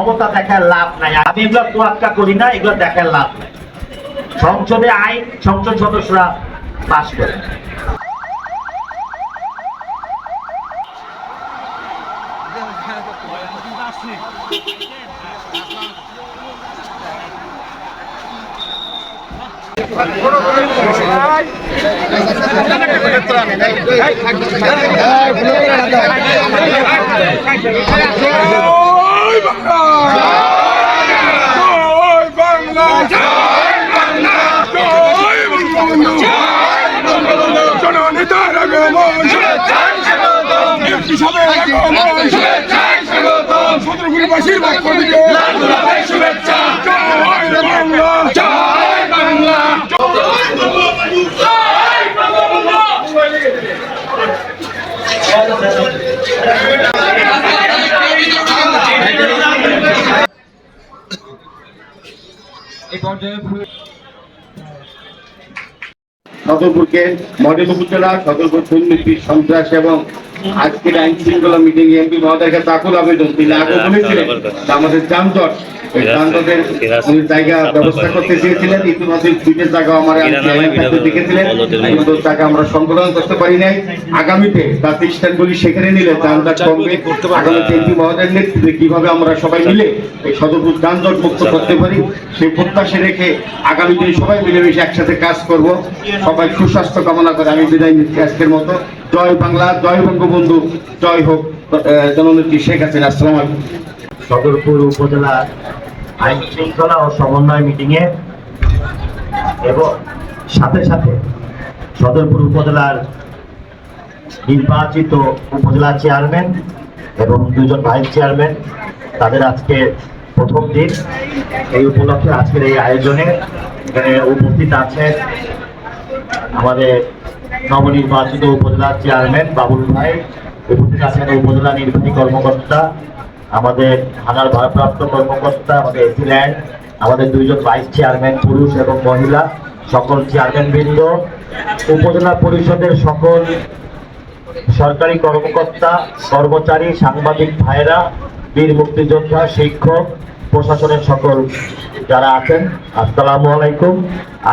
ক্ষমতা দেখার লাভ নাই আমি এগুলো তোয়াক্কা করি না এগুলো দেখার লাভ নাই সংসদে আইন সংসদ সদস্যরা পাশ করে জয় বাংলা সদরপুরবাসীর বাক্য থেকে জয় বাংলা জয় বাংলা সদরপুরকে মডেল উপজেলা সদরপুর দুর্নীতি সন্ত্রাস এবং আজকের আইন শৃঙ্খলা মিটিং এমপি মহোদয়ের কাছে আকুল আবেদন তিনি আগে বলেছিলেন যে আমাদের যানজট এই যানজটের উনি জায়গা ব্যবস্থা করতে চেয়েছিলেন ইতিমধ্যে দুইটা জায়গা আমার দেখেছিলেন কিন্তু টাকা আমরা সংকলন করতে পারি নাই। আগামীতে সেখানে নিলে যানজট কমবে। আগামীতে এমপি মহোদয়ের নেতৃত্বে কীভাবে আমরা সবাই মিলে এই সদরপুর যানজট মুক্ত করতে পারি সেই প্রত্যাশা রেখে আগামী দিনে সবাই মিলেমিশে একসাথে কাজ করব। সবাই সুস্বাস্থ্য কামনা করে আমি বিদায় নিচ্ছি আজকের মতো। জয় বাংলা, জয় বঙ্গবন্ধু, জয় হোক জননেত্রী শেখ হাসিনা, আসসালাম সদরপুর উপজেলা আইন শৃঙ্খলা ও সমন্বয় মিটিংয়ে এবং সাথে সাথে সদরপুর উপজেলার নির্বাচিত উপজেলা চেয়ারম্যান এবং দুজন ভাইস চেয়ারম্যান, তাদের আজকে প্রথম দিন। এই উপলক্ষে আজকের এই আয়োজনে এখানে উপস্থিত আছেন আমাদের নবনির্বাচিত উপজেলা চেয়ারম্যান বাবুল ভাই, উপস্থিত আছেন উপজেলা নির্বাহী কর্মকর্তা, আমাদের থানার ভারপ্রাপ্ত কর্মকর্তা, আমাদের এসিল্যান্ড আমাদের দুইজন ভাইস চেয়ারম্যান পুরুষ এবং মহিলা, সকল চেয়ারম্যান বৃন্দ, উপজেলা পরিষদের সকল সরকারি কর্মকর্তা, কর্মচারী, সাংবাদিক ভাইরা বীর মুক্তিযোদ্ধা, শিক্ষক, প্রশাসনের সকল যারা আছেন, আসসালামু আলাইকুম।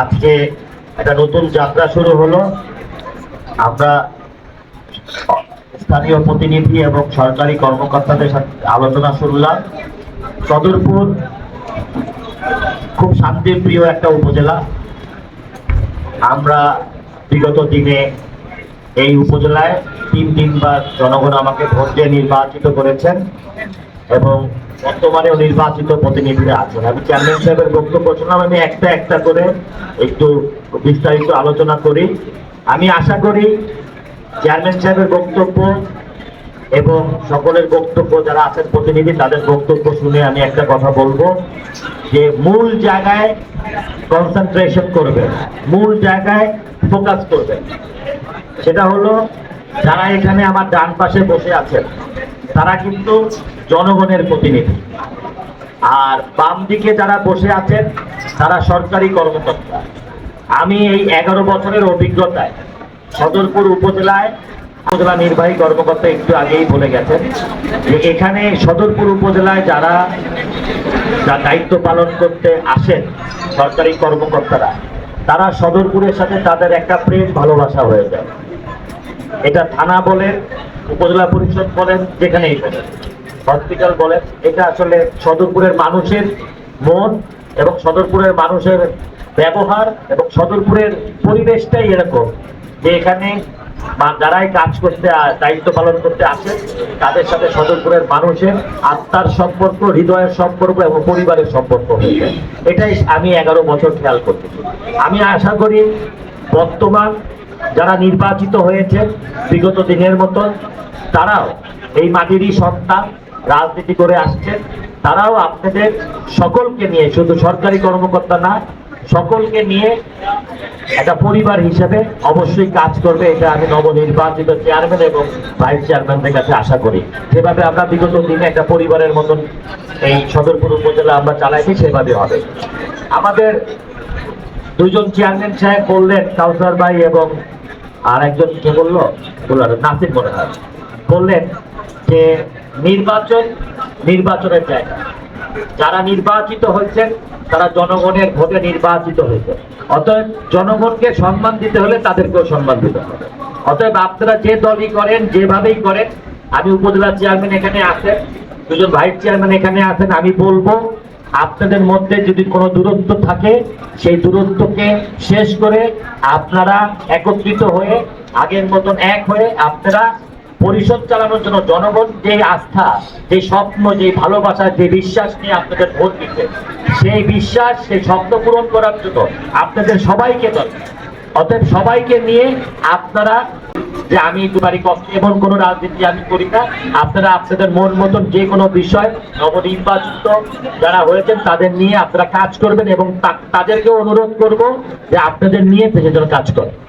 আজকে একটা নতুন যাত্রা শুরু হলো। আমরা স্থানীয় প্রতিনিধি এবং সরকারি কর্মকর্তাদের সাথে আলোচনা শুনলাম। সদরপুর খুব শান্তির প্রিয় একটা উপজেলা। আমরা বিগত দিনে এই উপজেলায় তিন তিনবার জনগণ আমাকে ভোট দিয়ে নির্বাচিত করেছেন এবং বর্তমানেও নির্বাচিত প্রতিনিধিরা আছেন। আমি চেয়ারম্যান সাহেবের বক্তব্য শুনলাম, আমি একটা একটা করে একটু বিস্তারিত আলোচনা করি। আমি আশা করি চেয়ারম্যান সাহেবের বক্তব্য এবং সকলের বক্তব্য, যারা আছেন প্রতিনিধি, তাদের বক্তব্য শুনে আমি একটা কথা বলব যে মূল জায়গায় কনসেন্ট্রেশন করবে, মূল জায়গায় ফোকাস করবেন সেটা হলো, যারা এখানে আমার ডান পাশে বসে আছেন, তারা কিন্তু জনগণের প্রতিনিধি। আর বাম দিকে যারা বসে আছেন, তারা সরকারি কর্মকর্তা। আমি এই এগারো বছরের অভিজ্ঞতায় সদরপুর উপজেলায় উপজেলা নির্বাহী কর্মকর্তা একটু আগেই বলে গেছেন যে এখানে সদরপুর উপজেলায় যারা দায়িত্ব পালন করতে আসেন সরকারি কর্মকর্তারা, তারা সদরপুরের সাথে তাদের একটা প্রেম ভালোবাসা হয়ে যায়। এটা থানা বলেন, উপজেলা পরিষদ বলেন, যেখানেই বলেন। হসপিটাল বলেন, এটা আসলে সদরপুরের মানুষের মন এবং সদরপুরের মানুষের ব্যবহার এবং সদরপুরের পরিবেশটাই এরকম যে এখানে বা যারাই কাজ করতে, দায়িত্ব পালন করতে আসে, তাদের সাথে সদরপুরের মানুষের আত্মার সম্পর্ক, হৃদয়ের সম্পর্ক এবং পরিবারের সম্পর্ক হয়েছে। এটাই আমি এগারো বছর খেয়াল করতেছি আমি আশা করি বর্তমান যারা নির্বাচিত হয়েছে বিগত দিনের মতো তারাও এই মাটিরই সন্তান রাজনীতি করে আসছেন তারাও আপনাদের সকলকে নিয়ে, শুধু সরকারি কর্মকর্তা না সকলকে নিয়ে একটা পরিবার হিসেবে অবশ্যই কাজ করবে, এটা আমি নবনির্বাচিত চেয়ারম্যান এবং ভাইস চেয়ারম্যানদের কাছে আশা করি। যেভাবে আমরা বিগত দিনে একটা পরিবারের মতন এই সদরপুর উপজেলা আমরা চালাইছি, সেভাবে হবে। আমাদের দুইজন চেয়ারম্যান সাহেব বললেন, কাউসার ভাই এবং আর একজন কে বলল, নাসির মনে হয়। বললেন যে নির্বাচন নির্বাচনের জায়গা। যারা নির্বাচিত হয়েছেন, তারা জনগণের ভোটে নির্বাচিত হয়েছে। অতএব জনগণকে সম্মান দিতে হলে তাদেরকেও সম্মান দিতে হবে। অতএব আপনারা যে দলই করেন, যেভাবেই করেন, আমি উপজেলা চেয়ারম্যান এখানে আছেন, দুজন ভাইস চেয়ারম্যান এখানে আছেন, আমি বলব, আপনাদের মধ্যে যদি কোনো দূরত্ব থাকে, সেই দূরত্বকে শেষ করে আপনারা একত্রিত হয়ে, আগের মতন এক হয়ে আপনারা পরিষদ চালানোর জন্য জনগণ যে আস্থা, যে স্বপ্ন, যে ভালোবাসা, যে বিশ্বাস নিয়ে আপনাদের ভোট দিতে সেই বিশ্বাস, সেই স্বপ্ন পূরণ করার জন্য আপনাদের সবাইকে দরকার অতএব সবাইকে নিয়ে আপনারা যে আমি একটু বাড়ি কষ্ট এমন কোনো রাজনীতি আমি করি না। আপনারা আপনাদের মন মতন যে কোনো বিষয়, নবনির্বাচিত যারা হয়েছেন, তাদের নিয়ে আপনারা কাজ করবেন এবং তা- তাদেরকেও অনুরোধ করব যে আপনাদের নিয়ে জন্য কাজ করেন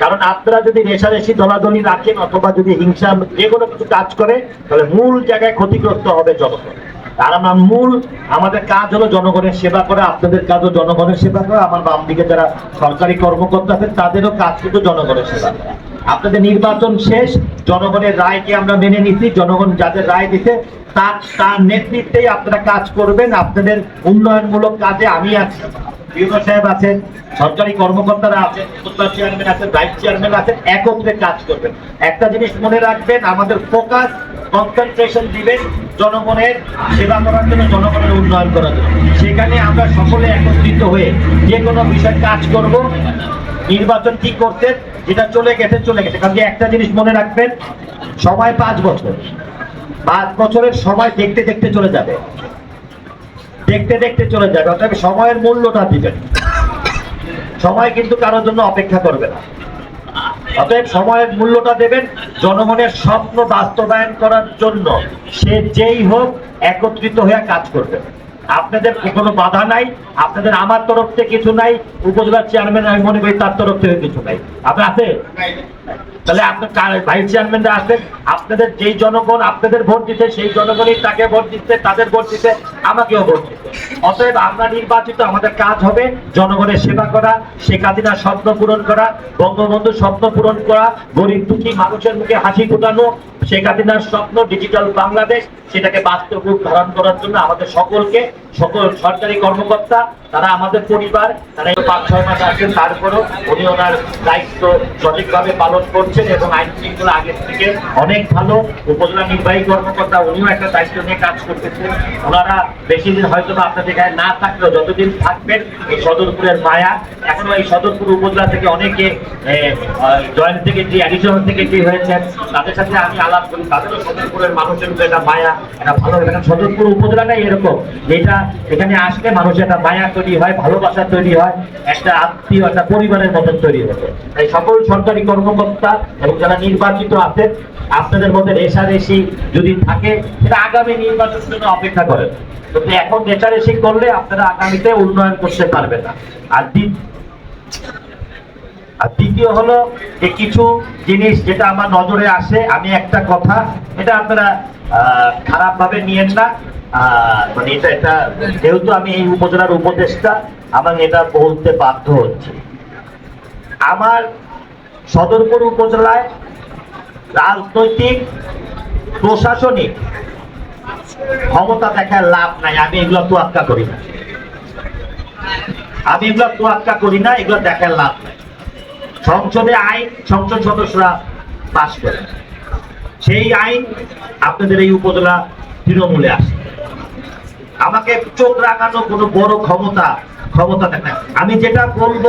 কারণ আপনারা যদি রেশারেশি দলাদলি রাখেন অথবা যদি হিংসা, যে কোনো কিছু কাজ করে, তাহলে মূল জায়গায় ক্ষতিগ্রস্ত হবে জনগণ। আর আমার মূল, আমাদের কাজ হলো জনগণের সেবা করা, আপনাদের কাজও জনগণের সেবা করা, আমার বাম দিকে যারা সরকারি কর্মকর্তা আছেন, তাদেরও কাজ কিন্তু জনগণের সেবা করা। আপনাদের নির্বাচন শেষ, জনগণের রায়কে আমরা মেনে নিচ্ছি জনগণ যাদের রায় দিতে তার তার নেতৃত্বেই আপনারা কাজ করবেন, আপনাদের উন্নয়নমূলক কাজে আমি আছি। ইউনো সাহেব আছেন, সরকারি কর্মকর্তারা আছেন উপজেলা চেয়ারম্যান আছেন ভাইস চেয়ারম্যান আছেন একত্রে কাজ করবেন। একটা জিনিস মনে রাখবেন, আমাদের ফোকাস কনসেন্ট্রেশন দিবেন জনগণের সেবা করার জন্য, জনগণের উন্নয়ন করার জন্য। সেখানে আমরা সকলে একত্রিত হয়ে যে কোনো বিষয় কাজ করব, নির্বাচন কি করতেন যেটা চলে গেছে চলে গেছে। কারণ একটা জিনিস মনে রাখবেন, সময় পাঁচ বছর। পাঁচ বছরের সময় দেখতে দেখতে চলে যাবে। দেখতে দেখতে চলে যাবে অতএব সময়ের মূল্যটা দিবেন। সময় কিন্তু কারোর জন্য অপেক্ষা করবে না। অতএব সময়ের মূল্যটা দেবেন, জনগণের স্বপ্ন বাস্তবায়ন করার জন্য সে যেই হোক একত্রিত হয়ে কাজ করবে আপনাদের কোনো বাধা নাই আপনাদের আমার তরফ থেকে কিছু নাই উপজেলার চেয়ারম্যান আমি মনে করি তার তরফ থেকে কিছু নাই। আপনার আছে? তাহলে আপনার ভাইস চেয়ারম্যানরা আছেন? আপনাদের যেই জনগণ আপনাদের ভোট দিতে সেই জনগণই তাকে ভোট দিতে তাদের ভোট দিতে আমাকেও ভোট দিতে অতএব আমরা নির্বাচিত আমাদের কাজ হবে জনগণের সেবা করা শেখ হাসিনার স্বপ্ন পূরণ করা বঙ্গবন্ধুর স্বপ্ন পূরণ করা গরিব দুঃখী মানুষের মুখে হাসি ফোটানো শেখ হাসিনার স্বপ্ন ডিজিটাল বাংলাদেশ, সেটাকে বাস্তব রূপ ধারণ করার জন্য আমাদের সকলকে, সকল সরকারি কর্মকর্তা, তারা আমাদের পরিবার, তারা পাঁচ, ছয় মাস আছেন, তারপরও উনি ওনার দায়িত্ব সঠিকভাবে পালন করছেন এবং আইন শৃঙ্খলা আগের থেকে অনেক ভালো। উপজেলা নির্বাহী কর্মকর্তা, উনিও একটা দায়িত্ব নিয়ে কাজ করতেছেন। ওনারা বেশি দিন হয়তো বা আপনাদের গায়ে না থাকলেও যতদিন থাকবেন, এই সদরপুরের মায়া। এখনও এই সদরপুর উপজেলা থেকে অনেকে জয়েন্ট থেকে যে অ্যাডিশনাল থেকে যে হয়েছেন, তাদের সাথে আমি আলাপ করি তাদেরও সদরপুরের একটা মায়া একটা ভালো এখানে সদরপুর এরকম। যেটা এখানে আসলে মানুষের একটা মায়া তৈরি হয়, ভালোবাসা তৈরি হয়, একটা আত্মীয়, একটা পরিবারের মতন তৈরি হতো তাই সকল সরকারি কর্মকর্তা এবং যারা নির্বাচিত আছেন, আপনাদের মধ্যে রেশারেশি যদি থাকে, সেটা আগামী নির্বাচনের জন্য অপেক্ষা করেন। কিন্তু এখন রেশারেশি করলে আপনারা আগামীতে উন্নয়ন করতে পারবেন না। আর আর দ্বিতীয় হলো যে কিছু জিনিস যেটা আমার নজরে আসে, আমি একটা কথা, এটা আপনারা খারাপ ভাবে নিয়েন না। মানে এটা এটা, যেহেতু আমি এই উপজেলার উপদেষ্টা, আমার এটা বলতে বাধ্য হচ্ছে। আমার সদরপুর উপজেলায় রাজনৈতিক, প্রশাসনিক ক্ষমতা দেখার লাভ নাই, আমি এগুলো তোয়াক্কা করি না। আমি এগুলো তোয়াক্কা করি না, এগুলো দেখার লাভ নাই। সংসদে আইন, সংসদ সদস্যরা পাশ করে। সেই আইন আপনাদের এই উপজেলা তৃণমূলে আসে। আমাকে চোখ রাঙানো কোনো বড় ক্ষমতা ক্ষমতা দেখায় আমি যেটা বলব,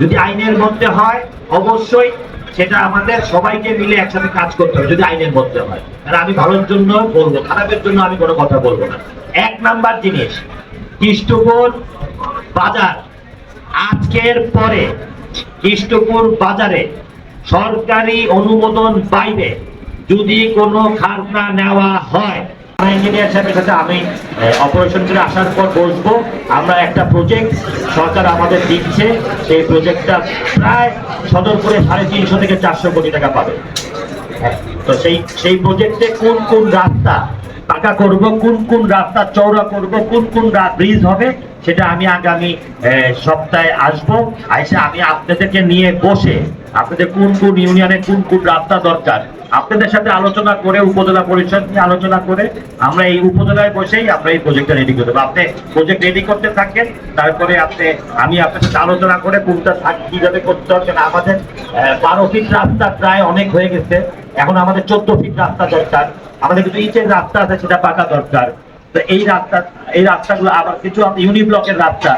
যদি আইনের মধ্যে হয়, অবশ্যই সেটা আমাদের সবাইকে মিলে একসাথে কাজ করতে হবে যদি আইনের মধ্যে হয়। আর আমি ভালোর জন্য বলব, খারাপের জন্য আমি কোনো কথা বলব না। এক নাম্বার জিনিস, কৃষ্ণপুর বাজার আজকের পরে বাজারে সরকারি অনুমোদন বাইরে যদি কোনো খাজনা নেওয়া হয়। ইঞ্জিনিয়ার সাহেবের সাথে আমি অপারেশন করে আসার পর বসবো। আমরা একটা প্রজেক্ট সরকার আমাদের দিচ্ছে। সেই প্রজেক্টটা প্রায় সদরপুরে সাড়ে তিনশো থেকে চারশো কোটি টাকা পাবে। হ্যাঁ, তো সেই সেই প্রজেক্টে কোন কোন রাস্তা পাকা করব কোন কোন রাস্তা চওড়া করব কোন কোন ব্রিজ হবে সেটা আমি আগামী সপ্তাহে আসব। আইসা আমি আপনাদেরকে নিয়ে বসে আপনাদের কোন কোন ইউনিয়নে কোন কোন রাস্তা দরকার, আপনাদের সাথে আলোচনা করে, উপজেলা পরিষদ নিয়ে আলোচনা করে আমরা এই উপজেলায় বসেই আমরা এই প্রজেক্টটা রেডি করে দেবো। আপনি প্রজেক্ট রেডি করতে থাকেন, তারপরে আপনি, আমি আপনার সাথে আলোচনা করে কোনটা থাক, কীভাবে করতে হবে আমাদের বারো ফিট রাস্তা প্রায় অনেক হয়ে গেছে। এখন আমাদের চোদ্দ ফিট রাস্তা দরকার। আমাদের কিছু ইটের রাস্তা আছে, সেটা পাকা দরকার। তো এই রাস্তা এই রাস্তাগুলো আবার কিছু ইউনি ব্লকের রাস্তা।